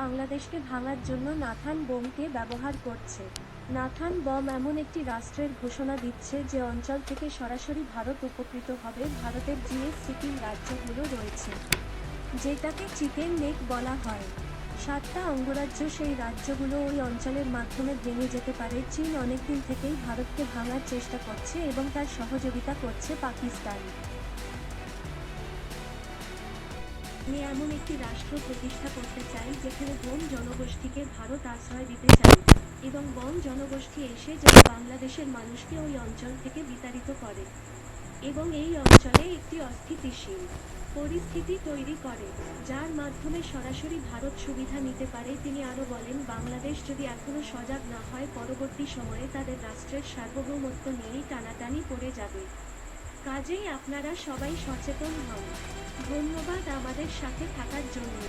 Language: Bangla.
বাংলাদেশকে ভাঙার জন্য নাথান বোমকে ব্যবহার করছে। নাথান বম এমন একটি রাষ্ট্রের ঘোষণা দিচ্ছে যে অঞ্চল থেকে সরাসরি ভারত উপকৃত হবে। ভারতের জিএস সিকিম রাজ্যগুলো রয়েছে, যেটাকে চিকেন নেক বলা হয়। সাতটা অঙ্গরাজ্য সেই রাজ্যগুলো ওই অঞ্চলের মাধ্যমে ভেঙে যেতে পারে। চীন অনেকদিন থেকেই ভারতকে ভাঙার চেষ্টা করছে এবং তার সহযোগিতা করছে পাকিস্তান। আমি এমন একটি রাষ্ট্র প্রতিষ্ঠা করতে চাই, যেখানে বোম জনগোষ্ঠীকে ভারত আশ্রয় দিতে চাই এবং বম জনগোষ্ঠী এসে যেন বাংলাদেশের মানুষকে ওই অঞ্চল থেকে বিতাড়িত করে এবং এই অঞ্চলে একটি অস্থিতিশীল পরিস্থিতি তৈরি করে, যার মাধ্যমে সরাসরি ভারত সুবিধা নিতে পারে। তিনি আরও বলেন, বাংলাদেশ যদি এখনও সজাগ না হয়, পরবর্তী সময়ে তাদের রাষ্ট্রের সার্বভৌমত্ব নিয়েই টানাটানি পড়ে যাবে। কাজেই আপনারা সবাই সচেতন হন। ধন্যবাদ আমাদের সাথে থাকার জন্য।